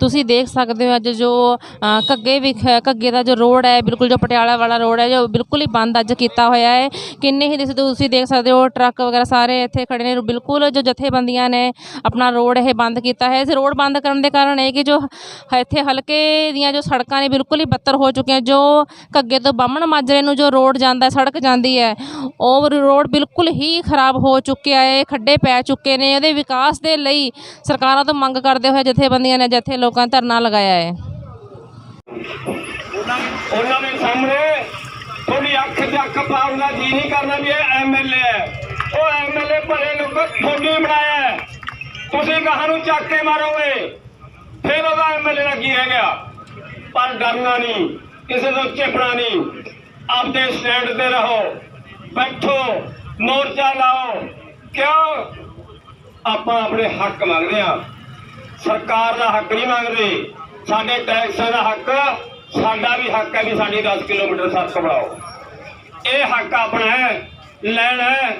ਤੁਸੀਂ ਦੇਖ ਸਕਦੇ ਹੋ ਅੱਜ ਜੋ ਘੱਗੇ ਵਿਖ ਘੱਗੇ ਦਾ ਜੋ ਰੋਡ ਹੈ, ਬਿਲਕੁਲ ਜੋ ਪਟਿਆਲਾ ਵਾਲਾ ਰੋਡ ਹੈ, ਜੋ ਬਿਲਕੁਲ ਹੀ ਬੰਦ ਅੱਜ ਕੀਤਾ ਹੋਇਆ ਹੈ। ਕਿੰਨੇ ਹੀ ਦਿਸ ਤੁਸੀਂ ਦੇਖ ਸਕਦੇ ਹੋ, ਟਰੱਕ ਵਗੈਰਾ ਸਾਰੇ ਇੱਥੇ ਖੜੇ ਨੇ। ਬਿਲਕੁਲ ਜੋ ਜਥੇਬੰਦੀਆਂ ਨੇ ਆਪਣਾ ਰੋਡ ਇਹ ਬੰਦ ਕੀਤਾ ਹੈ। ਇਸ ਰੋਡ ਬੰਦ ਕਰਨ ਦੇ ਕਾਰਨ ਇਹ ਕਿ ਜੋ ਹ- ਇੱਥੇ ਹਲਕੇ ਦੀਆਂ ਜੋ ਸੜਕਾਂ ਨੇ ਬਿਲਕੁਲ ਹੀ ਬੱਤਰ ਹੋ ਚੁੱਕੀਆਂ ਜੋ ਘੱਗੇ ਤੋਂ ਬਾਹਮਣ ਮਾਜਰੇ ਨੂੰ ਜੋ ਰੋਡ ਜਾਂਦਾ ਸੜਕ ਜਾਂਦੀ ਹੈ, ਉਹ ਰੋਡ ਬਿਲਕੁਲ ਹੀ ਖਰਾਬ ਹੋ ਚੁੱਕਿਆ ਹੈ, ਖੱਡੇ ਪੈ ਚੁੱਕੇ ਨੇ। ਇਹਦੇ ਵਿਕਾਸ ਦੇ ਲਈ ਸਰਕਾਰਾਂ ਤੋਂ ਮੰਗ ਕਰਦੇ ਹੋਏ ਜਥੇਬੰਦੀਆਂ ਨੇ ਜਥੇ ਲੋਕਾਂ ਨੇ ਧਰਨਾ ਲਗਾਇਆ ਹੈ ਉਹਨਾਂ ਦੇ ਸਾਹਮਣੇ ਥੋੜੀ ਅੱਖ ਤੇ ਅੱਖ ਪਾਉਣ ਦਾ ਜੀ ਨਹੀਂ ਕਰਨਾ ਵੀ ਇਹ ਐਮਐਲਏ ਹੈ ਉਹ ਐਮਐਲਏ ਭਲੇ ਲੋਕੋ ਥੋੜੀ ਬਣਾਇਆ ਹੈ। ਤੁਸੀਂ ਕਹਾਂ ਨੂੰ ਚੱਕ ਕੇ ਮਾਰੋਗੇ ਫਿਰ ਉਹਦਾ ਐਮਐਲਏ ਦਾ ਕੀ ਰਹਿ ਗਿਆ ਪਰ ਡਰਨਾ ਨਹੀਂ ਕਿਸੇ ਤੋਂ ਝਿਪਣਾ ਨਹੀਂ ਆਪਦੇ ਸਟੈਂਡ ਤੇ ਰਹੋ ਬੈਠੋ ਮੋਰਚਾ ਲਾਓ ਕਿਉਂ ਆਪਾਂ ਆਪਣੇ ਹੱਕ ਮੰਗਦੇ ਆ ਸਰਕਾਰ ਦਾ ਹੱਕ ਨਹੀਂ ਮੰਗਦੇ। ਸਾਡੇ ਟੈਕਸਾਂ ਦਾ ਹੱਕ, ਸਾਡਾ ਵੀ ਹੱਕ ਹੈ ਵੀ ਸਾਡੀ 10 ਕਿਲੋਮੀਟਰ ਸੜਕ ਬਣਾਓ। ਇਹ ਹੱਕ ਆਪਣਾ ਹੈ, ਲੈਣਾ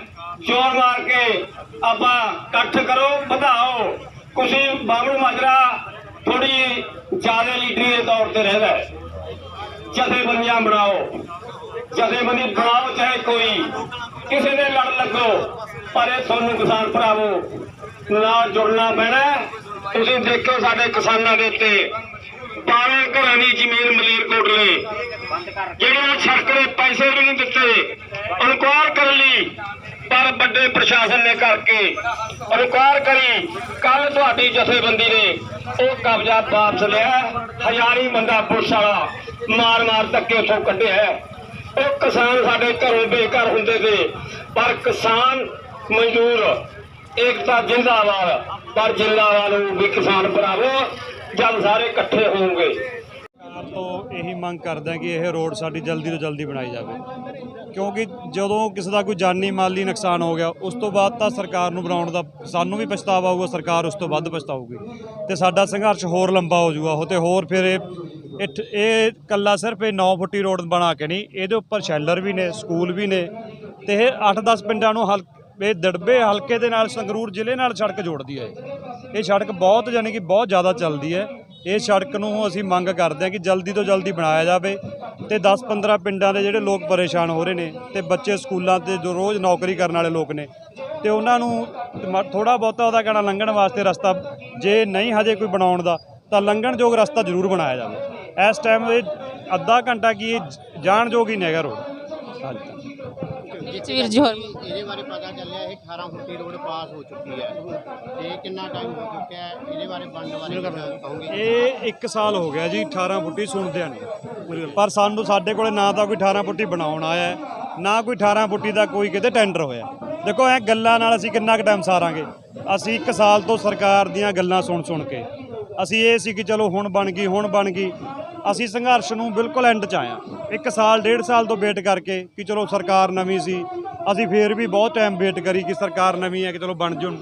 ਚੋਰ ਮਾਰ ਕੇ ਆਪਾਂ ਇਕੱਠ ਕਰੋ, ਵਧਾਓ। ਕੁਛੀ ਬਾਬੂ ਮਾਜਰਾ ਥੋੜੀ ਜ਼ਿਆਦਾ ਲੀਡਰੀ ਦੇ ਤੌਰ ਤੇ ਰਹਿੰਦਾ ਹੈ। ਜਥੇਬੰਦੀਆਂ ਬਣਾਓ। ਜਥੇਬੰਦੀ ਬਣਾਓ ਚਾਹੇ ਕੋਈ। ਕਿਸੇ ਦੇ ਲੜ ਲੱਗੋ, ਪਰ ਇਹ ਤੁਹਾਨੂੰ ਕਿਸਾਨ ਭਰਾਵੋ, ਨਾਲ ਜੁੜਨਾ ਪੈਣਾ ਤੁਸੀਂ ਦੇਖੋ ਸਾਡੇ ਕਿਸਾਨਾਂ ਦੇ ਉੱਤੇ 12 ਘਰਾਂ ਦੀ ਜ਼ਮੀਨ ਮਲੇਰਕੋਟਲੇ ਜਿਹੜੀਆਂ ਸੜਕ ਪੈਸੇ ਵੀ ਨਹੀਂ ਦਿੱਤੇ। ਇਨਕੁਆਰ ਕਰਨ ਲਈ ਪਰ ਵੱਡੇ ਪ੍ਰਸ਼ਾਸਨ ਨੇ ਕਰਕੇ ਇਨਕੁਆਰ ਕਰੀ। ਕੱਲ ਤੁਹਾਡੀ ਜਥੇਬੰਦੀ ਨੇ ਉਹ ਕਬਜ਼ਾ ਵਾਪਸ ਲਿਆ। ਹਜ਼ਾਰੀ ਬੰਦਾ ਪੁਲਿਸ ਵਾਲਾ ਮਾਰ ਮਾਰ ਧੱਕੇ ਉੱਥੋਂ ਕੱਢਿਆ ਹੈ। ਉਹ ਕਿਸਾਨ ਸਾਡੇ ਘਰੋਂ ਬੇਘਰ ਹੁੰਦੇ ਸੀ ਪਰ ਕਿਸਾਨ ਮਜ਼ਦੂਰ ਏਕਤਾ ਜਿੰਦਾਬਾਦ। ਪਰ ਜਿੰਦਾਬਾਦ ਵੀ ਕਿਸਾਨ ਭਰਾਵੋ, ਜਦ ਸਾਰੇ ਇਕੱਠੇ ਹੋਣਗੇ ਸਰਕਾਰ ਤੋਂ ਇਹੀ ਮੰਗ ਕਰਦੇ ਹਾਂ ਕਿ ਇਹ ਰੋਡ ਸਾਡੀ ਜਲਦੀ ਤੋਂ ਜਲਦੀ ਬਣਾਈ ਜਾਵੇ। ਕਿਉਂਕਿ ਜਦੋਂ ਕਿਸੇ ਦਾ ਕੋਈ ਜਾਨੀ ਮਾਲੀ ਨੁਕਸਾਨ ਹੋ ਗਿਆ, ਉਸ ਤੋਂ ਬਾਅਦ ਤਾਂ ਸਰਕਾਰ ਨੂੰ ਬਣਾਉਣ ਦਾ ਸਾਨੂੰ ਵੀ ਪਛਤਾਵਾ ਆਊਗਾ ਸਰਕਾਰ ਉਸ ਤੋਂ ਵੱਧ ਪਛਤਾਊਗੀ। ਤੇ ਸਾਡਾ ਸੰਘਰਸ਼ ਹੋਰ ਲੰਬਾ ਹੋ ਜਾਊਗਾ। ਉਹ ਤੇ ਹੋਰ ਫਿਰ ਇਹ ਇਹ ਇਹ ਕੱਲਾ ਸਿਰਫ ਇਹ 9 ਫੁੱਟੀ ਰੋਡ ਬਣਾ ਕੇ ਨਹੀਂ, ਇਹਦੇ ਉੱਪਰ ਸ਼ੈਲਰ ਵੀ ਨੇ, ਸਕੂਲ ਵੀ ਨੇ, ਤੇ ਇਹ 8-10 ਪਿੰਡਾਂ ਨੂੰ ਹਲ ਇਹ ਦੜਬੇ ਹਲਕੇ ਦੇ ਨਾਲ ਸੰਗਰੂਰ ਜ਼ਿਲ੍ਹੇ ਨਾਲ ਸੜਕ ਜੋੜਦੀ ਹੈ ਇਹ। ਸੜਕ ਬਹੁਤ ਯਾਨੀ ਕਿ ਬਹੁਤ ਜ਼ਿਆਦਾ ਚੱਲਦੀ ਹੈ। ਇਹ ਸੜਕ ਨੂੰ ਅਸੀਂ ਮੰਗ ਕਰਦੇ ਹਾਂ ਕਿ ਜਲਦੀ ਤੋਂ ਜਲਦੀ ਬਣਾਇਆ ਜਾਵੇ ਤੇ 10-15 ਪਿੰਡਾਂ ਦੇ ਜਿਹੜੇ ਲੋਕ ਪਰੇਸ਼ਾਨ ਹੋ ਰਹੇ ਨੇ ਤੇ ਬੱਚੇ ਸਕੂਲਾਂ ਤੇ ਜੋ ਰੋਜ਼ ਨੌਕਰੀ ਕਰਨ ਵਾਲੇ ਲੋਕ ਨੇ ਤੇ ਉਹਨਾਂ ਨੂੰ ਥੋੜਾ ਬਹੁਤਾ ਉਹਦਾ ਕਹਿਣਾ ਲੰਘਣ ਵਾਸਤੇ ਰਸਤਾ ਜੇ ਨਹੀਂ ਹਜੇ ਕੋਈ ਬਣਾਉਣ ਦਾ ਤਾਂ ਲੰਘਣਯੋਗ ਰਸਤਾ ਜ਼ਰੂਰ ਬਣਾਇਆ ਜਾਵੇ। ਇਸ ਟਾਈਮ ਇਹ ਅੱਧਾ ਘੰਟਾ ਕੀ ਇਹ ਜਾਣ ਹੀ ਨਹੀਂ ਹੈਗਾ ਰੋਡ। ਹਾਂਜੀ। ਜਸਵੀਰ ਜੀ ਹੋਰ ਇਹਦੇ ਬਾਰੇ ਪਤਾ ਚੱਲਿਆ ਇਹ 18 ਫੁੱਟੀ ਰੋਡ ਪਾਸ ਹੋ ਚੁੱਕੀ ਹੈ। ਤੇ ਕਿੰਨਾ ਟਾਈਮ ਹੋ ਚੁੱਕਿਆ ਹੈ? ਇਹਦੇ ਬਾਰੇ ਬਣਨ ਬਾਰੇ ਕਹੋਗੇ? ਇਹ 1 ਸਾਲ ਹੋ ਗਿਆ ਜੀ 18 ਫੁੱਟੀ ਸੁਣਦਿਆਂ ਨੂੰ। ਪਰ ਸਾਨੂੰ ਸਾਡੇ ਕੋਲੇ ਨਾ ਤਾਂ ਕੋਈ 18 ਫੁੱਟੀ ਬਣਾਉਣ ਆਇਆ ਨਾ ਕੋਈ 18 ਫੁੱਟੀ ਦਾ ਕੋਈ ਕਿਤੇ ਟੈਂਡਰ ਹੋਇਆ ਦੇਖੋ ਐ ਗੱਲਾਂ ਨਾਲ ਅਸੀਂ ਕਿੰਨਾ ਕੁ ਟਾਈਮ ਸਾਰਾਂਗੇ। ਅਸੀਂ 1 ਸਾਲ ਤੋਂ ਸਰਕਾਰ ਦੀਆਂ ਗੱਲਾਂ ਸੁਣ ਸੁਣ ਕੇ ਅਸੀਂ ਇਹ ਸੀ ਕਿ ਚਲੋ ਹੁਣ ਬਣ ਗਈ, ਹੁਣ ਬਣ ਗਈ। ਅਸੀਂ ਸੰਘਰਸ਼ ਨੂੰ ਬਿਲਕੁਲ ਐਂਡ 'ਚ ਆਇਆ ਇੱਕ ਸਾਲ, ਡੇਢ ਸਾਲ ਤੋਂ ਵੇਟ ਕਰਕੇ ਕਿ ਚਲੋ ਸਰਕਾਰ ਨਵੀਂ ਸੀ। ਅਸੀਂ ਫੇਰ ਵੀ ਬਹੁਤ ਟਾਈਮ ਵੇਟ ਕਰੀ ਕਿ ਸਰਕਾਰ ਨਵੀਂ ਹੈ ਕਿ ਚਲੋ ਬਣ ਜੂਣ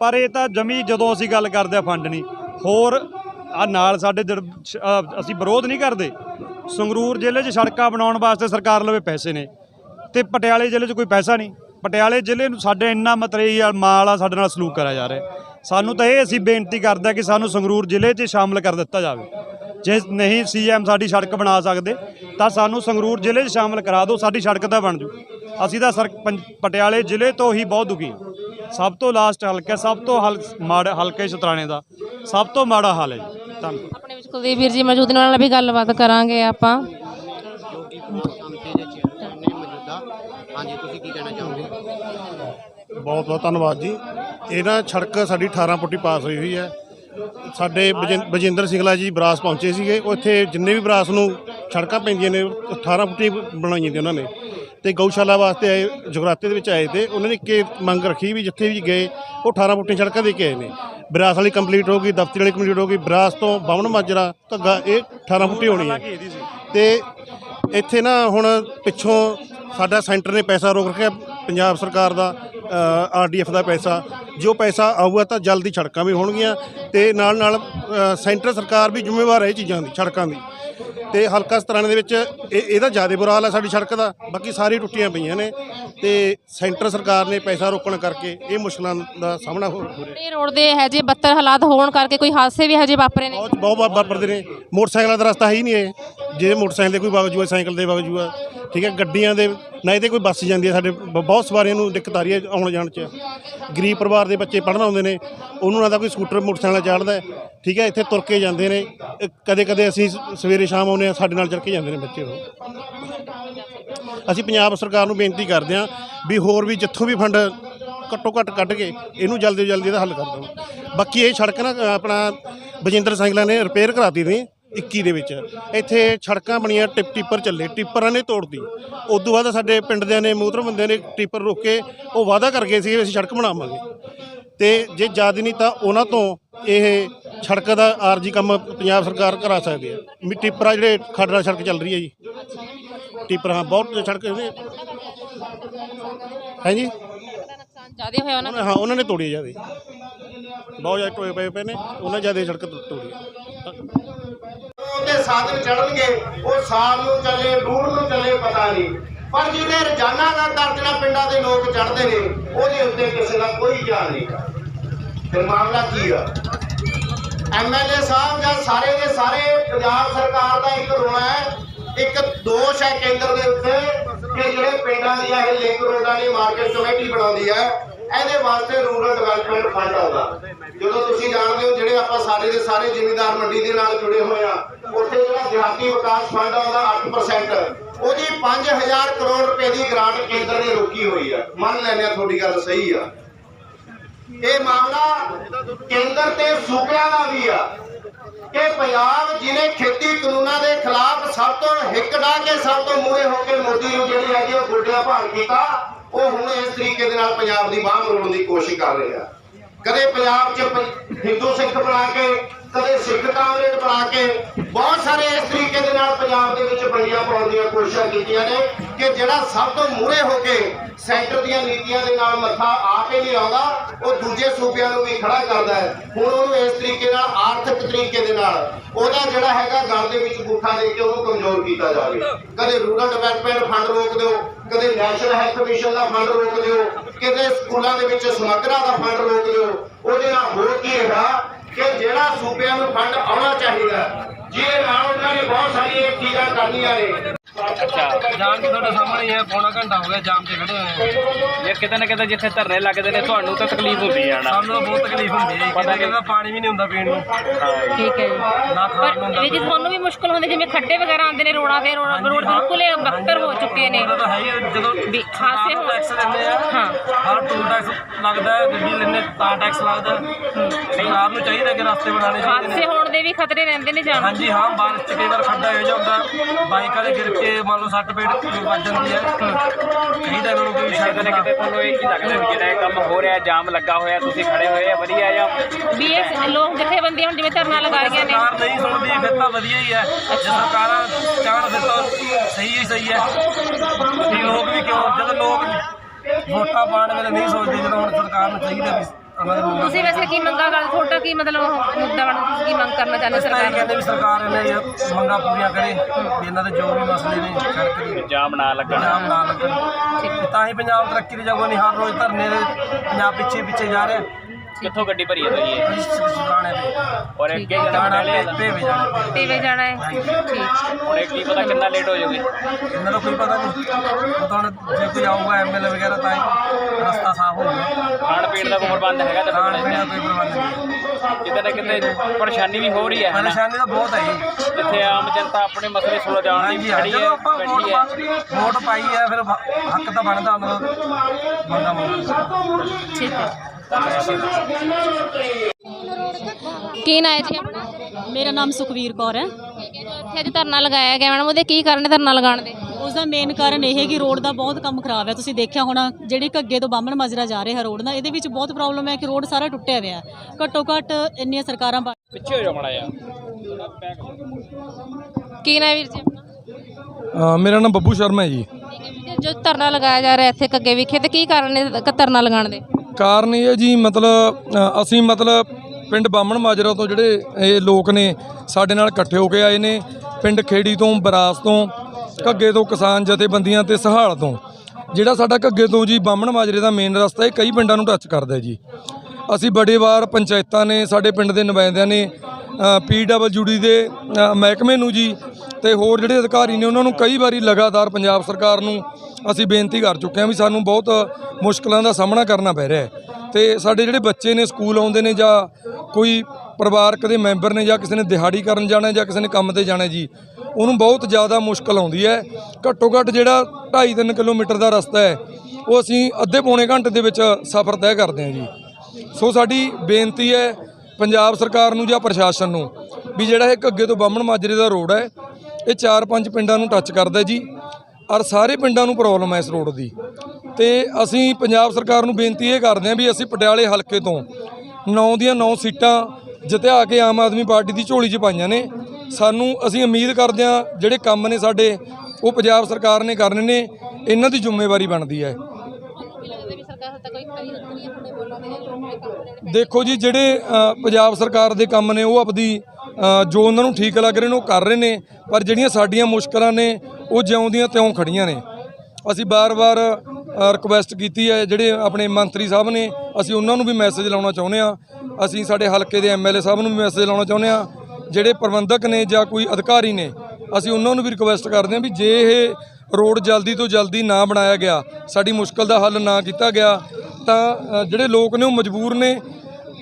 ਪਰ ਇਹ ਤਾਂ ਜਮੀ ਜਦੋਂ ਅਸੀਂ ਗੱਲ ਕਰਦੇ ਆ ਫੰਡ ਨਹੀਂ। ਹੋਰ ਆ ਨਾਲ ਸਾਡੇ ਜੜ- ਅਸੀਂ ਵਿਰੋਧ ਨਹੀਂ ਕਰਦੇ। ਸੰਗਰੂਰ ਜ਼ਿਲ੍ਹੇ 'ਚ ਸੜਕਾਂ ਬਣਾਉਣ ਵਾਸਤੇ ਸਰਕਾਰ ਲਵੇ ਪੈਸੇ ਨੇ। ਤੇ ਪਟਿਆਲੇ ਜ਼ਿਲ੍ਹੇ 'ਚ ਕੋਈ ਪੈਸਾ ਨਹੀਂ। ਪਟਿਆਲੇ ਜ਼ਿਲ੍ਹੇ ਨੂੰ ਸਾਡੇ ਇੰਨਾ ਮਤਰੇਈ ਮਾਲ ਆ, ਸਾਡੇ ਨਾਲ ਸਲੂਕ ਕਰਿਆ ਜਾ ਰਿਹਾ। ਸਾਨੂੰ ਤਾਂ ਇਹ ਅਸੀਂ ਬੇਨਤੀ ਕਰਦੇ ਹਾਂ ਕਿ ਸਾਨੂੰ ਸੰਗਰੂਰ ਜ਼ਿਲ੍ਹੇ 'ਚ ਸ਼ਾਮਲ ਕਰ ਦਿੱਤਾ ਜਾਵੇ। ਜੇ ਨਹੀਂ ਸੀਐਮ ਸਾਡੀ ਸੜਕ ਬਣਾ ਸਕਦੇ, ਤਾਂ ਸਾਨੂੰ ਸੰਗਰੂਰ ਜ਼ਿਲ੍ਹੇ 'ਚ ਸ਼ਾਮਲ ਕਰਾ ਦਿਓ, ਸਾਡੀ ਸੜਕ ਤਾਂ ਬਣ ਜੂ। ਅਸੀਂ ਤਾਂ ਸਰ ਪੰ- ਪਟਿਆਲੇ ਜ਼ਿਲ੍ਹੇ ਤੋਂ ਹੀ ਬਹੁਤ ਦੁਖੀ ਹਾਂ। ਸਭ ਤੋਂ ਲਾਸਟ ਹਲਕਾ, ਸਭ ਤੋਂ ਹਲ, ਮਾੜਾ, ਹਲਕੇ ਸ਼ਤਰਾਣੇ ਦਾ, ਸਭ ਤੋਂ ਮਾੜਾ ਹਾਲ ਹੈ ਧੰਨਵਾਦ। ਆਪਣੇ ਵਿੱਚ ਕੁਲਦੀਪ ਵੀਰ ਜੀ ਮੌਜੂਦ ਨੇ, ਉਹਨਾਂ ਨਾਲ ਵੀ ਗੱਲਬਾਤ ਕਰਾਂਗੇ ਆਪਾਂ। ਬਹੁਤ ਬਹੁਤ ਧੰਨਵਾਦ ਜੀ। ਇਹ ਨਾ ਸੜਕ ਸਾਡੀ 18 ਪੁੱਟੀ ਪਾਸ ਹੋਈ ਹੋਈ ਹੈ। ਸਾਡੇ ਬਜਿੰ- ਬਜਿੰਦਰ ਸਿੰਘਲਾ ਜੀ ਬਰਾਸ ਪਹੁੰਚੇ ਸੀਗੇ। ਉਹ ਇੱਥੇ ਜਿੰਨੇ ਵੀ ਬਰਾਸ ਨੂੰ ਸੜਕਾਂ ਪੈਂਦੀਆਂ ਨੇ ਉਹ 18 ਫੁੱਟੀ ਬਣਾਈਆਂ ਤੇ ਉਹਨਾਂ ਨੇ। ਤੇ ਗਊਸ਼ਾਲਾ ਵਾਸਤੇ ਆਏ, ਜਗਰਾਤੇ ਦੇ ਵਿੱਚ ਆਏ ਤੇ ਉਹਨਾਂ ਨੇ ਇੱਕ ਮੰਗ ਰੱਖੀ ਵੀ ਜਿੱਥੇ ਵੀ ਗਏ, ਉਹ 18 ਪੁੱਟੀਆਂ ਸੜਕਾਂ ਦੇ ਕੇ ਆਏ ਨੇ। ਬਰਾਸ ਵਾਲੀ ਕੰਪਲੀਟ ਹੋ ਗਈ, ਦਫ਼ਤਰ ਵਾਲੀ ਕੰਪਲੀਟ ਹੋ ਗਈ, ਬਰਾਸ ਤੋਂ ਬਾਵਨ ਮਾਜਰਾ ਧੱਗਾ ਇਹ 18 ਪੁੱਟੀ ਹੋਣੀ ਹੈ। ਤੇ ਇੱਥੇ ਨਾ ਹੁਣ ਪਿੱਛੋਂ ਸਾਡਾ ਸੈਂਟਰ ਨੇ ਪੈਸਾ ਰੋਕ ਰੱਖਿਆ ਪੰਜਾਬ ਸਰਕਾਰ ਦਾ ਆਰਡੀਐਫ ਦਾ ਪੈਸਾ। ਜੋ ਪੈਸਾ ਆਊਗਾ ਤਾਂ ਜਲਦੀ ਸੜਕਾਂ ਵੀ ਹੋਣਗੀਆਂ ਤੇ ਨਾਲ ਨਾਲ ਸੈਂਟਰ ਸਰਕਾਰ ਵੀ ਜ਼ਿੰਮੇਵਾਰ ਹੈ ਇਹ ਚੀਜ਼ਾਂ ਦੀ ਸੜਕਾਂ ਦੀ। ਤੇ ਹਲਕਾ ਸਤਰਾਣੇ ਦੇ ਵਿੱਚ ਇਹ ਇਹਦਾ ਜ਼ਿਆਦਾ ਬੁਰਾ ਹਾਲ ਹੈ ਸਾਡੀ ਸੜਕ ਦਾ। ਬਾਕੀ ਸਾਰੀ ਟੁੱਟੀਆਂ ਪਈਆਂ ਨੇ ਤੇ ਸੈਂਟਰ ਸਰਕਾਰ ਨੇ ਪੈਸਾ ਰੋਕਣ ਕਰਕੇ ਇਹ ਮੁਸ਼ਕਲਾਂ ਦਾ ਸਾਹਮਣਾ ਹੋ ਹੋ ਰਿਹਾ। ਇਹ ਰੋਡ ਦੇ ਇਹੋ ਜਿਹੇ ਬੱਤਰ ਹਾਲਾਤ ਹੋਣ ਕਰਕੇ ਕੋਈ ਹਾਦਸੇ ਵੀ ਇਹੋ ਜਿਹੇ ਵਾਪਰੇ ਨੇ? ਬਹੁਤ ਬਹੁਤ ਵਾਰ ਵਾਪਰਦੇ ਨੇ। ਮੋਟਰਸਾਈਕਲਾਂ ਦਾ ਰਸਤਾ ਹੈ ਹੀ ਨਹੀਂ ਇਹ। ਜੇ ਮੋਟਰਸਾਈਕਲ ਦੇ ਕੋਈ ਵਗ ਜੂਆ ਸਾਈਕਲ ਦੇ ਵਗ ਜੂਆ ਠੀਕ ਹੈ ਗੱਡੀਆਂ ਦੇ ਨਾ ਇਹਦੇ ਕੋਈ ਬੱਸ ਜਾਂਦੀ ਹੈ ਸਾਡੇ ਬ- ਬਹੁਤ ਸਵਾਰੀਆਂ ਨੂੰ ਦਿੱਕਤ ਆ ਰਹੀ ਹੈ ਆਉਣ ਜਾਣ 'ਚ। ਗਰੀਬ ਪਰਿਵਾਰ ਦੇ ਬੱਚੇ ਪੜ੍ਹਨ ਆਉਂਦੇ ਨੇ ਉਹਨੂੰ ਨਾ ਤਾਂ ਕੋਈ ਸਕੂਟਰ ਮੋਟਰਸਾਈਕਲ ਚੜ੍ਹਦਾ ਹੈ, ਠੀਕ ਹੈ, ਇੱਥੇ ਤੁਰ ਕੇ ਜਾਂਦੇ ਨੇ। ਕਦੇ ਕਦੇ ਅਸੀਂ ਸਵੇਰੇ ਸ਼ਾਮ ਆਉਂਦੇ ਆ ਸਾਡੇ ਨਾਲ ਚੜ ਕੇ ਜਾਂਦੇ ਨੇ ਬੱਚੇ ਉਹ। ਅਸੀਂ ਪੰਜਾਬ ਸਰਕਾਰ ਨੂੰ ਬੇਨਤੀ ਕਰਦੇ ਹਾਂ ਵੀ ਹੋਰ ਵੀ ਜਿੱਥੋਂ ਵੀ ਫੰਡ ਘੱਟੋ ਘੱਟ ਕੱਢ ਕੇ ਇਹਨੂੰ ਜਲਦੀ ਤੋਂ ਜਲਦੀ ਇਹਦਾ ਹੱਲ ਕਰ ਦਿਓ ਬਾਕੀ ਇਹ ਸੜਕ ਨਾ ਆਪਣਾ ਬਜਿੰਦਰ ਸਿੰਘਲਾ ਨੇ ਰਿਪੇਅਰ ਕਰਾਤੀ ਨੇ 21 ਦੇ ਵਿੱਚ। ਇੱਥੇ ਸੜਕਾਂ ਬਣੀਆਂ ਟਿਪ ਟਿੱਪਰ ਚੱਲੇ, ਟਿੱਪਰਾਂ ਨੇ ਤੋੜਤੀ। ਉਸ ਤੋਂ ਬਾਅਦ ਸਾਡੇ ਪਿੰਡ ਦੇ ਨੇ ਮੂਤਰ ਬੰਦੇ ਨੇ ਟਿੱਪਰ ਰੋਕ ਕੇ ਉਹ ਵਾਅਦਾ ਕਰ ਗਏ ਸੀ ਵੀ ਅਸੀਂ ਸੜਕ ਬਣਾਵਾਂਗੇ। ਤੇ ਜੇ ਜ਼ਿਆਦਾ ਨਹੀਂ ਤਾਂ ਉਹਨਾਂ ਤੋਂ ਇਹ ਸੜਕ ਦਾ ਆਰਜੀ ਕੰਮ ਪੰਜਾਬ ਸਰਕਾਰ ਕਰਾ ਸਕਦੀ ਹੈ। ਵੀ ਟਿੱਪਰਾਂ ਜਿਹੜੇ ਖੱਡਰਾ ਸੜਕ ਚੱਲ ਰਹੀ ਹੈ ਜੀ। ਟਿੱਪਰ ਹਾਂ ਬਹੁਤ ਸੜਕ ਹੈ ਹੈ ਜੀ? ਜ਼ਿਆਦਾ ਹੋਇਆ ਉਹਨਾਂ ਉਹਨਾਂ ਹਾਂ ਉਹਨਾਂ ਨੇ ਤੋੜੀ ਜਿਆਦੇ। ਬਹੁਤ ਜ਼ਿਆਦਾ ਟੋਏ ਪਏ ਪਏ ਨੇ ਉਹਨਾਂ ਜਿਆਦੇ ਸੜਕ ਤੋਂ ਤੋੜੀ ਉਹਦੇ ਸਾਧਨ ਚੜਨਗੇ ਉਹ ਸਾਲ ਨੂੰ ਚੱਲੇ ਡੂੜ ਨੂੰ ਚੱਲੇ ਪਤਾ ਨਹੀਂ। ਪਰ ਜਿਹਦੇ ਰੋਜ਼ਾਨਾ ਦਾ ਦਰਜਨਾ ਪਿੰਡਾਂ ਦੇ ਲੋਕ ਚੜਦੇ ਨੇ ਉਹਦੇ ਉੱਤੇ ਕਿਸੇ ਦਾ ਕੋਈ ਗਿਆਨ ਨਹੀਂ ਫਿਰ ਮਾਮਲਾ ਕੀ ਆ? ਐਮਐਲਏ ਸਾਹਿਬ ਜਾਂ ਸਾਰੇ ਦੇ ਸਾਰੇ ਪੰਜਾਬ ਸਰਕਾਰ ਦਾ ਇੱਕ ਰੋਣਾ ਹੈ, ਇੱਕ ਦੋਸ਼ ਹੈ ਕੇਂਦਰ ਦੇ ਉੱਤੇ ਕਿ ਜਿਹੜੇ ਪਿੰਡਾਂ ਦੀਆਂ ਇਹ ਲਿੰਕ ਰੋਡਾਂ ਦੀ ਮਾਰਕੀਟ ਕਮੇਟੀ ਬਣਾਉਂਦੀ ਹੈ ਇਹਦੇ ਵਾਸਤੇ ਰੂਰਲ ਡਿਵੈਲਪਮੈਂਟ ਫੰਡ ਆਉਂਦਾ। ਜਦੋਂ ਤੁਸੀਂ ਜਾਣਦੇ ਹੋ ਜਿਹੜੇ ਆਪਾਂ ਸਾਰੇ ਦੇ ਸਾਰੇ ਜ਼ਿਮੀਂਦਾਰ ਮੰਡੀ ਦੇ ਨਾਲ ਜੁੜੇ ਹੋਏ ਆ, ਉੱਥੇ ਜਿਹੜਾ ਦਿਹਾਤੀ ਵਿਕਾਸ ਫੰਡ ਆਉਂਦਾ 8% ਉਹਦੀ 5000 ਕਰੋੜ ਰੁਪਏ ਦੀ ਗ੍ਰਾਂਟ ਕੇਂਦਰ ਨੇ ਰੋਕੀ ਹੋਈ ਆ। ਮੰਨ ਲੈਂਦੇ ਆ ਤੁਹਾਡੀ ਗੱਲ ਸਹੀ ਆ। ਇਹ ਮਾਮਲਾ ਕੇਂਦਰ ਤੇ ਸੂਬਿਆਂ ਦਾ ਵੀ ਆ। ਕਿ ਪੰਜਾਬ ਜਿਹਨੇ ਖੇਤੀ ਸਭ ਤੋਂ ਹਿੱਕ ਡਾ ਕੇ ਸਭ ਤੋਂ ਮੂਹਰੇ ਹੋ ਕੇ ਮੋਦੀ ਨੂੰ ਜਿਹੜੀ ਹੈਗੀ ਉਹ ਗੁੱਡਿਆ ਭਾਣ ਕੀਤਾ, ਉਹ ਹੁਣ ਇਸ ਤਰੀਕੇ ਦੇ ਨਾਲ ਪੰਜਾਬ ਦੀ ਬਾਹ ਮਰੋੜਨ ਦੀ ਕੋਸ਼ਿਸ਼ ਕਰ ਰਹੇ ਆ। ਕਦੇ ਪੰਜਾਬ 'ਚ ਹਿੰਦੂ ਸਿੱਖ ਬਣਾ ਕੇ ਕਦੇ ਸਿੱਖ ਕਾਂਗਰਸ ਬਣਾ ਕੇ ਬਹੁਤ ਸਾਰੇ ਇਸ ਤਰੀਕੇ ਦੇ ਨਾਲ ਪੰਜਾਬ ਦੇ ਵਿੱਚ ਬੰਦੀਆਂ ਪਾਉਣ ਦੀਆਂ ਕੋਸ਼ਿਸ਼ਾਂ ਕੀਤੀਆਂ ਨੇ ਕਿ ਜਿਹੜਾ ਸਭ ਤੋਂ ਮੂਹਰੇ ਹੋ ਕੇ ਸੈਂਟਰ ਦੀਆਂ ਨੀਤੀਆਂ ਦੇ ਨਾਲ ਮੱਥਾ ਆ ਕੇ ਨਹੀਂ ਆਉਂਦਾ, ਉਹ ਦੂਜੇ ਸੂਬਿਆਂ ਨੂੰ ਵੀ ਖੜਾ ਕਰਦਾ ਹੈ। ਹੁਣ ਉਹਨੂੰ ਇਸ ਤਰੀਕੇ ਨਾਲ, ਆਰਥਿਕ ਤਰੀਕੇ ਦੇ ਨਾਲ, ਉਹਦਾ ਜਿਹੜਾ ਹੈਗਾ ਗਲ ਦੇ ਵਿੱਚ ਗੁੱਠਾ ਦੇ ਕੇ ਉਹਨੂੰ ਕਮਜ਼ੋਰ ਕੀਤਾ ਜਾਵੇ। ਕਦੇ ਰੂਰਲ ਡਿਵੈਲਪਮੈਂਟ ਫੰਡ ਰੋਕ ਦਿਓ, ਕਦੇ ਨੈਸ਼ਨਲ ਹੈਲਥ ਮਿਸ਼ਨ ਦਾ ਫੰਡ ਰੋਕ ਦਿਓ, ਕਿਤੇ ਸਕੂਲਾਂ ਦੇ ਵਿੱਚ ਸਮੱਗਰਾ ਦਾ ਫੰਡ ਰੋਕ ਦਿਓ, ਉਹਦੇ ਨਾਲ ਹੋਰ ਕੀ ਹੈਗਾ? ਕਿ ਜਿਹੜਾ ਸੂਬਿਆਂ ਨੂੰ ਫੰਡ ਆਉਣਾ ਚਾਹੀਦਾ ਜਿਹਦੇ ਨਾਲ ਉਹਨਾਂ ਨੇ ਬਹੁਤ ਸਾਰੀਆਂ ਚੀਜ਼ਾਂ ਕਰਨੀਆਂ ਨੇ। ਜਾਮ ਤੇ ਤੁਹਾਡੇ ਸਾਹਮਣੇ ਹੀ ਹੈ ਪੌਣਾ ਘੰਟਾ ਹੋ ਗਿਆ ਜਾਮ ਤੇ ਖੜੇ ਹੋਏ ਆ ਯਾਰ ਕਿਤੇ ਨਾ ਕਿਤੇ ਜਿੱਥੇ ਧਰਨੇ ਲੱਗਦੇ ਨੇ ਤੁਹਾਨੂੰ ਤਾਂ ਤਕਲੀਫ ਹੁੰਦੀ ਹੈ ਨਾ। ਸਾਨੂੰ ਤਾਂ ਬਹੁਤ ਤਕਲੀਫ ਹੁੰਦੀ ਹੈ ਪਤਾ ਕਿ ਪਾਣੀ ਵੀ ਨਹੀਂ ਹੁੰਦਾ ਪੀਣ ਨੂੰ। ਠੀਕ ਹੈ ਜੀ। ਨਾ ਖਾਣ ਨੂੰ ਪਰ ਹੁੰਦਾ ਇਹ ਜੀ ਤੁਹਾਨੂੰ ਵੀ ਮੁਸ਼ਕਲ ਹੁੰਦੀ ਜਿਵੇਂ ਖੱਡੇ ਵਗੈਰਾ ਆਉਂਦੇ ਨੇ ਰੋਡਾਂ ਤੇ ਰੋਡ ਰੋਡ ਬਿਲਕੁਲ ਹੀ ਬੱਤਰ ਹੋ। ਚੁੱਕੇ ਨੇ। ਉਹਦਾ ਤਾਂ ਹੈ ਹੀ ਹੈ, ਜਦੋਂ ਵੀ ਹਾਸੇ ਹੋਣ- ਟੈਕਸ ਦਿੰਦੇ ਆ ਹਾਂ। ਹਰ ਟੂਲ ਟੈਕਸ ਲੱਗਦਾ ਹੈ ਗੱਡੀ ਲੈਣੇ ਤਾਂ ਟੈਕਸ ਲੱਗਦਾ ਹੈ। ਸਰਕਾਰ ਨੂੰ ਚਾਹੀਦਾ ਕਿ ਰਸਤੇ ਬਣਾਉਣੇ ਚਾਹੀਦੇ ਨੇ। ਹੋਣ ਦੇ ਵੀ ਖਤਰੇ ਰਹਿੰਦੇ ਨੇ ਜਾਨ ਹਾਂਜੀ ਹਾਂ ਬਾਰਿਸ਼ ਚ ਕਈ ਵਾਰ ਖੱਡਾ ਹੋ ਜਾਂਦਾ ਬਾਈਕ ਵਾਲੇ ਗਿਰ ਕੇ ਮੰਨ ਲਓ ਸੱਟ ਪੇਟ ਵੱਜ ਜਾਂਦੀ ਹੈ। ਚਾਹੀਦਾ ਇਹਨਾਂ ਨੂੰ ਕੋਈ ਸ਼ਾਇਦ ਨਾ ਕਿਤੇ ਤੁਹਾਨੂੰ ਇਹ ਕੀ ਲੱਗਦਾ ਵੀ ਜਿਹੜਾ ਇਹ ਕੰਮ ਹੋ ਰਿਹਾ ਜਾਮ ਲੱਗਾ ਹੋਇਆ ਤੁਸੀਂ ਖੜੇ ਹੋਏ ਆ ਵਧੀਆ ਜਾਂ? ਵੀ ਇਹ ਲੋਕ ਜਥੇਬੰਦੀਆਂ ਹੁਣ ਜਿਵੇਂ ਧਰਨਾ ਲਗਾ ਰਹੀਆਂ ਨੇ। ਸਰਕਾਰ ਨਹੀਂ ਸੁਣਦੀ ਫਿਰ ਤਾਂ ਵਧੀਆ ਹੀ ਹੈ। ਜੇ ਸਰਕਾਰਾਂ ਚਾਹਣ ਫਿਰ ਤਾਂ ਸਹੀ ਹੀ ਸਹੀ ਹੈ। ਲੋਕ ਵੀ ਕਿਉਂ ਜਦੋਂ ਲੋਕ ਵੋਟਾਂ ਪਾਉਣ ਵੇਲੇ ਨਹੀਂ ਸੋਚਦੇ ਜਦੋਂ ਹੁਣ ਸਰਕਾਰ ਨੂੰ ਚਾਹੀਦਾ ਵੀ ਦੇ ਤੁਸੀਂ ਵੈਸੇ ਕੀ ਮੰਗਾ ਗੱਲ ਤੁਹਾਡਾ ਕੀ ਮਤਲਬ ਉਹ ਮੁੱਦਾ ਬਣ? ਤੁਸੀਂ ਕੀ ਮੰਗ ਕਰਨਾ ਚਾਹੁੰਦੇ ਇਹ ਸਰਕਾਰ ਕਹਿੰਦੇ ਵੀ ਸਰਕਾਰ ਇਹਨਾਂ ਦੀਆਂ ਮੰਗਾਂ ਪੂਰੀਆਂ ਕਰੇ ਵੀ ਇਹਨਾਂ ਦੇ ਜੋ ਵੀ ਮਸਲੇ ਨੇ ਸੜਕ ਦੇ ਜਾਮ ਨਾ ਲੱਗਣ ਪੰਜਾਬ ਨਾ ਲੱਗਣ। ਤਾਂ ਹੀ ਪੰਜਾਬ ਤਰੱਕੀ ਤੇ ਜਾਊਗਾ ਨਹੀਂ ਹਰ ਰੋਜ਼ ਧਰਨੇ ਦੇ ਪੰਜਾਬ ਪਿੱਛੇ ਪਿੱਛੇ ਜਾ ਰਿਹਾ। ਕਿੱਥੋਂ ਗੱਡੀ ਭਰੀ ਹੈ ਤੁਸੀਂ ਇਹ? ਸੁਕਾਣੇ ਤੇ। ਔਰ ਅੱਗੇ ਜਿਹੜਾ ਜਾਣਾ ਬਟਾਲੇ ਦਾ ਪੇ ਜਾਣਾ। ਹੈ। ਠੀਕ ਹੁਣ ਇਹ ਕੀ ਪਤਾ ਕਿੰਨਾ ਲੇਟ ਹੋ ਜਾਓਗੇ ਇਹਨਾਂ ਦਾ ਕੋਈ ਪਤਾ ਨਹੀਂ ਉਹ ਤਾਂ ਹੁਣ ਜੇ ਕੋਈ ਆਊਗਾ ਐਮਐਲਏ ਵਗੈਰਾ ਤਾਂ ਹੀ ਰਸਤਾ ਸਾਫ਼ ਹੋਊਗਾ ਖਾਣ ਪੀਣ ਦਾ ਕੋਈ ਪ੍ਰਬੰਧ ਹੈਗਾ ਤਾਂ ਖਾਣ ਪੀਣ ਦਾ ਕੋਈ ਪ੍ਰਬੰਧ ਨਹੀਂ। ਕਿਤੇ ਨਾ ਕਿਤੇ ਪਰੇਸ਼ਾਨੀ ਵੀ ਹੋ ਰਹੀ ਹੈ ਹਨਾ ਪਰੇਸ਼ਾਨੀ ਤਾਂ ਬਹੁਤ ਹੈ ਜੀ। ਜਿੱਥੇ ਆਮ ਜਨਤਾ ਆਪਣੇ ਮਸਲੇ ਸੁਲਝਾਉਣ ਲਈ ਹਾਂਜੀ ਖੜੀ ਜਦੋਂ ਹੈ ਆਪਾਂ ਵੋਟ ਬੈਠੀ ਹੈ। ਪਾ- ਵੋਟ ਪਾਈ ਹੈ ਫਿਰ ਹ- ਹੱਕ ਤਾਂ ਬਣਦਾ ਉਹਨਾਂ ਦਾ ਬੰਦਾ ਮੰਗਦਾ ਠੀਕ ਹੈ। ਕੀ ਨਾਂ ਹੈ ਜੀ ਆਪਣਾ ਮੇਰਾ ਨਾਮ ਸੁਖਵੀਰ ਕੌਰ ਹੈ। ਇੱਥੇ ਅੱਜ ਧਰਨਾ ਲਗਾਇਆ ਗਿਆ ਮੈਡਮ ਉਹਦੇ ਕੀ ਕਾਰਨ ਹੈ ਧਰਨਾ ਲਗਾਉਣ ਦੇ? ਉਸ ਦਾ ਮੇਨ ਕਾਰਨ ਇਹ ਹੈ ਕਿ ਰੋਡ ਦਾ ਬਹੁਤ ਕੰਮ ਖਰਾਬ ਹੈ। ਤੁਸੀਂ ਦੇਖਿਆ ਹੋਣਾ ਜਿਹੜੀ ਘੱਗੇ ਤੋਂ ਬਾਹਮਣ ਮਾਜਰਾ ਜਾ ਰਿਹਾ ਰੋਡ ਦਾ ਇਹਦੇ ਵਿੱਚ ਬਹੁਤ ਪ੍ਰੋਬਲਮ ਹੈ ਕਿ ਰੋਡ ਸਾਰਾ ਟੁੱਟਿਆ ਹੋਇਆ ਹੈ। ਘੱਟੋ ਘੱਟ ਇੰਨੀਆਂ ਸਰਕਾਰਾਂ ਬਣ- ਪਿੱਛੇ ਹੋ ਜਾ ਮੜਾ ਯਾਰ ਕੀ ਨਾਂ ਹੈ ਵੀਰ ਜੀ ਆਪਣਾ? ਅ, ਮੇਰਾ ਨਾਮ ਬੱਬੂ ਸ਼ਰਮਾ ਹੈ ਜੀ। ਜੀ ਧਰਨਾ ਲਗਾਇਆ ਜਾ ਰਿਹਾ ਇੱਥੇ ਕੱਗੇ ਵਿਖੇ ਤੇ ਕੀ ਕਾਰਨ ਹੈ ਧਰਨਾ ਲਗਾਉਣ ਦੇ? ਕਾਰਨ ਇਹ ਹੈ ਜੀ ਮਤਲਬ ਅ, ਅਸੀਂ ਮਤਲਬ ਪਿੰਡ ਬਾਮਣ ਮਾਜਰਾ ਤੋਂ ਜਿਹੜੇ ਇਹ ਲੋਕ ਨੇ ਸਾਡੇ ਨਾਲ ਇਕੱਠੇ ਹੋ ਕੇ ਆਏ ਨੇ ਪਿੰਡ ਖੇੜੀ ਤੋਂ ਬਰਾਸ ਤੋਂ ਘੱਗੇ ਤੋਂ ਕਿਸਾਨ ਜਥੇਬੰਦੀਆਂ ਤੇ ਸਹਾਲ ਤੋਂ। ਜਿਹੜਾ ਸਾਡਾ ਘੱਗੇ ਤੋਂ ਜੀ ਬਾਹਮਣ ਮਾਜਰੇ ਦਾ ਮੇਨ ਰਸਤਾ ਇਹ ਕਈ ਪਿੰਡਾਂ ਨੂੰ ਟੱਚ ਕਰਦਾ ਹੈ ਜੀ। ਅਸੀਂ ਬੜੇ ਵਾਰ ਪੰਚਾਇਤਾਂ ਨੇ ਸਾਡੇ ਪਿੰਡ ਦੇ ਨੁਮਾਇੰਦਿਆਂ ਨੇ ਪੀਡਬਲਯੂਡੀ ਦੇ ਅ, ਮਹਿਕਮੇ ਨੂੰ ਜੀ ਤੇ ਹੋਰ ਜਿਹੜੇ ਅਧਿਕਾਰੀ ਨੇ ਉਹਨਾਂ ਨੂੰ ਕਈ ਵਾਰੀ ਲਗਾਤਾਰ ਪੰਜਾਬ ਸਰਕਾਰ ਨੂੰ ਅਸੀਂ ਬੇਨਤੀ ਕਰ ਚੁੱਕੇ ਹਾਂ ਵੀ ਸਾਨੂੰ ਬਹੁਤ ਮੁਸ਼ਕਲਾਂ ਦਾ ਸਾਹਮਣਾ ਕਰਨਾ ਪੈ ਰਿਹਾ ਹੈ। ਤੇ ਸਾਡੇ ਜਿਹੜੇ ਬੱਚੇ ਨੇ ਸਕੂਲ ਆਉਂਦੇ ਨੇ ਜਾਂ ਕੋਈ ਪਰਿਵਾਰਕ ਦੇ ਮੈਂਬਰ ਨੇ ਜਾਂ ਕਿਸੇ ਨੇ ਦਿਹਾੜੀ ਕਰਨ ਜਾਣਾ ਜਾਂ ਕਿਸੇ ਨੇ ਕੰਮ ਤੇ ਜਾਣਾ ਜੀ, ਉਹਨੂੰ ਬਹੁਤ ਜ਼ਿਆਦਾ ਮੁਸ਼ਕਲ ਆਉਂਦੀ ਹੈ। ਘੱਟੋ ਘੱਟ ਜਿਹੜਾ 2.5-3 ਕਿਲੋਮੀਟਰ ਦਾ ਰਸਤਾ ਹੈ, ਉਹ ਅਸੀਂ ਅੱਧੇ ਪੌਣੇ ਘੰਟੇ ਦੇ ਵਿੱਚ ਸਫ਼ਰ ਤੈਅ ਕਰਦੇ ਹਾਂ ਜੀ। ਸੋ ਸਾਡੀ ਬੇਨਤੀ ਹੈ ਪੰਜਾਬ ਸਰਕਾਰ ਨੂੰ ਜਾਂ ਪ੍ਰਸ਼ਾਸਨ ਨੂੰ ਵੀ ਜਿਹੜਾ ਇਹ ਘੱਗੇ ਤੋਂ ਬਾਹਮਣ ਮਾਜਰੇ ਦਾ ਰੋਡ ਹੈ ਇਹ ਚਾਰ ਪੰਜ ਪਿੰਡਾਂ ਨੂੰ ਟੱਚ ਕਰਦਾ ਜੀ। ਔਰ ਸਾਰੇ ਪਿੰਡਾਂ ਨੂੰ ਪ੍ਰੋਬਲਮ ਹੈ ਇਸ ਰੋਡ ਦੀ। ਤੇ ਅਸੀਂ ਪੰਜਾਬ ਸਰਕਾਰ ਨੂੰ ਬੇਨਤੀ ਇਹ ਕਰਦੇ ਹਾਂ ਵੀ ਅਸੀਂ ਪਟਿਆਲੇ ਹਲਕੇ ਤੋਂ 9 ਦੀਆਂ 9 ਸੀਟਾਂ ਜਿੱਤਿਆ ਕੇ ਆਮ ਆਦਮੀ ਪਾਰਟੀ ਦੀ ਝੋਲੀ 'ਚ ਪਾਈਆਂ ਨੇ। ਸਾਨੂੰ, ਅਸੀਂ ਉਮੀਦ ਕਰਦੇ ਹਾਂ ਜਿਹੜੇ ਕੰਮ ਨੇ ਸਾਡੇ, ਉਹ ਪੰਜਾਬ ਸਰਕਾਰ ਨੇ ਕਰਨੇ ਨੇ। ਇਹਨਾਂ ਦੀ ਜ਼ਿੰਮੇਵਾਰੀ ਬਣਦੀ ਹੈ। ਦੇਖੋ ਜੀ, ਜਿਹੜੇ ਪੰਜਾਬ ਸਰਕਾਰ ਦੇ ਕੰਮ ਨੇ, ਉਹ ਆਪਦੀ ਜੋ ਉਹਨਾਂ ਨੂੰ ਠੀਕ ਲੱਗ ਰਹੇ ਨੇ, ਉਹ ਕਰ ਰਹੇ ਨੇ, ਪਰ ਜਿਹੜੀਆਂ ਸਾਡੀਆਂ ਮੁਸ਼ਕਲਾਂ ਨੇ, ਉਹ ਜਿਉਂਦੀਆਂ ਤਿਉਂ ਖੜੀਆਂ ਨੇ। ਅਸੀਂ ਬਾਰ-ਬਾਰ ਰਿਕੁਐਸਟ ਕੀਤੀ ਹੈ, ਜਿਹੜੇ ਆਪਣੇ ਮੰਤਰੀ ਸਾਹਿਬ ਨੇ, ਅਸੀਂ ਉਹਨਾਂ ਨੂੰ ਵੀ ਮੈਸੇਜ ਲਾਉਣਾ ਚਾਹੁੰਦੇ ਆ ਅਸੀਂ ਸਾਡੇ ਹਲਕੇ ਦੇ ਐਮਐਲਏ ਸਾਹਿਬ ਨੂੰ ਵੀ ਮੈਸੇਜ ਲਾਉਣਾ ਚਾਹੁੰਦੇ ਆ ਜਿਹੜੇ ਪ੍ਰਬੰਧਕ ਨੇ ਜਾਂ ਕੋਈ ਅਧਿਕਾਰੀ ਨੇ, ਅਸੀਂ ਉਹਨਾਂ ਨੂੰ ਵੀ ਰਿਕੁਐਸਟ ਕਰਦੇ ਹਾਂ ਵੀ ਜੇ ਇਹ ਰੋਡ ਜਲਦੀ ਤੋਂ ਜਲਦੀ ਨਾ ਬਣਾਇਆ ਗਿਆ, ਸਾਡੀ ਮੁਸ਼ਕਲ ਦਾ ਹੱਲ ਨਾ ਕੀਤਾ ਗਿਆ, ਤਾਂ ਜਿਹੜੇ ਲੋਕ ਨੇ ਉਹ ਮਜਬੂਰ ਨੇ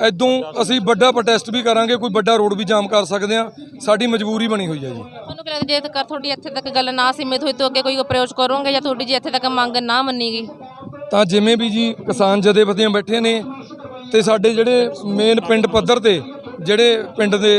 ਇਦੋਂ ਅਸੀਂ ਵੱਡਾ ਪ੍ਰੋਟੈਸਟ ਵੀ ਕਰਾਂਗੇ ਕੋਈ ਵੱਡਾ ਰੋਡ ਵੀ ਜਾਮ ਕਰ ਸਕਦੇ ਆ ਸਾਡੀ ਮਜਬੂਰੀ ਬਣੀ ਹੋਈ ਹੈ ਜੀ। ਤੁਹਾਨੂੰ ਕੀ ਲੱਗਦਾ ਜੇ ਤੱਕ ਤੁਹਾਡੀ ਇੱਥੇ ਤੱਕ ਗੱਲ ਨਾ ਸੀਮਿਤ ਹੋਈ ਤਾਂ ਅੱਗੇ ਕੋਈ ਅਪਰੋਚ ਕਰੋਗੇ ਜਾਂ ਤੁਹਾਡੀ ਜੇ ਇੱਥੇ ਤੱਕ ਮੰਗ ਨਾ ਮੰਨੀ ਗਈ ਤਾਂ ਜਿਵੇਂ ਵੀ ਜੀ ਕਿਸਾਨ ਜਥੇਬੰਦੀਆਂ ਬੈਠੇ ਨੇ ਤੇ ਸਾਡੇ ਜਿਹੜੇ ਮੇਨ ਪਿੰਡ ਪੱਧਰ ਤੇ ਜਿਹੜੇ ਪਿੰਡ ਦੇ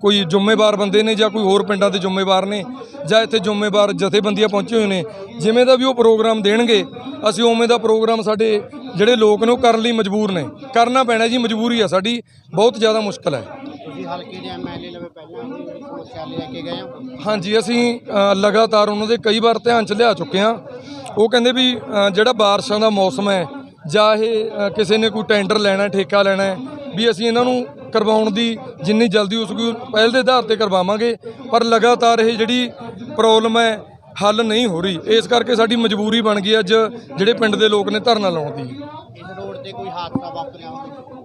ਕੋਈ ਜ਼ਿੰਮੇਵਾਰ ਬੰਦੇ ਨੇ ਜਾਂ ਕੋਈ ਹੋਰ ਪਿੰਡਾਂ ਦੇ ਜ਼ਿੰਮੇਵਾਰ ਨੇ ਜਾਂ ਇੱਥੇ ਜ਼ਿੰਮੇਵਾਰ ਜਥੇਬੰਦੀਆਂ ਪਹੁੰਚੇ ਹੋਏ ਨੇ ਜਿਵੇਂ ਦਾ ਵੀ ਉਹ ਪ੍ਰੋਗਰਾਮ ਦੇਣਗੇ ਅਸੀਂ ਉਵੇਂ ਦਾ ਪ੍ਰੋਗਰਾਮ ਸਾਡੇ ਜਿਹੜੇ ਲੋਕ ਨੇ ਉਹ ਕਰਨ ਲਈ ਮਜਬੂਰ ਨੇ। ਕਰਨਾ ਪੈਣਾ ਜੀ ਮਜਬੂਰੀ ਆ ਸਾਡੀ। ਬਹੁਤ ਜ਼ਿਆਦਾ ਮੁਸ਼ਕਲ ਹੈ। ਤੁਸੀਂ ਹਲਕੇ ਦੇ ਐਮਐਲਏ ਲਵੇ ਪਹਿਲਾਂ ਵੀ ਜਿਹੜੀ ਸਮੱਸਿਆ ਲੈ ਕੇ ਗਏ ਹੋ? ਹਾਂਜੀ ਅਸੀਂ ਅ, ਲਗਾਤਾਰ ਉਹਨਾਂ ਦੇ ਕਈ ਵਾਰ ਧਿਆਨ ਚ ਲਿਆ ਚੁੱਕੇ ਹਾਂ। ਉਹ ਕਹਿੰਦੇ ਵੀ ਅ, ਜਿਹੜਾ ਬਾਰਿਸ਼ਾਂ ਦਾ ਮੌਸਮ ਹੈ ਜਾਂ ਇਹ ਅ, ਕਿਸੇ ਨੇ ਕੋਈ ਟੈਂਡਰ ਲੈਣਾ ਠੇਕਾ ਲੈਣਾ ਹੈ ਵੀ ਅਸੀਂ ਇਹਨਾਂ ਨੂੰ ਕਰਵਾਉਣ ਦੀ ਜਿੰਨੀ ਜਲਦੀ ਹੋ ਸਕੇ ਪਹਿਲ ਦੇ ਆਧਾਰ ਤੇ ਕਰਵਾਵਾਂਗੇ। ਪਰ ਲਗਾਤਾਰ ਇਹ ਜਿਹੜੀ ਪ੍ਰੋਬਲਮ ਹੈ ਹੱਲ ਨਹੀਂ ਹੋ ਰਹੀ। ਇਸ ਕਰਕੇ ਸਾਡੀ ਮਜਬੂਰੀ ਬਣ ਗਈ ਅੱਜ ਜਿਹੜੇ ਪਿੰਡ ਦੇ ਲੋਕ ਨੇ ਧਰਨਾ ਲਾਉਣ ਦੀ। ਇਸ ਰੋਡ ਤੇ ਕੋਈ ਹਾਦਸਾ ਵਾਪਰਿਆ ਹੋਵੇ।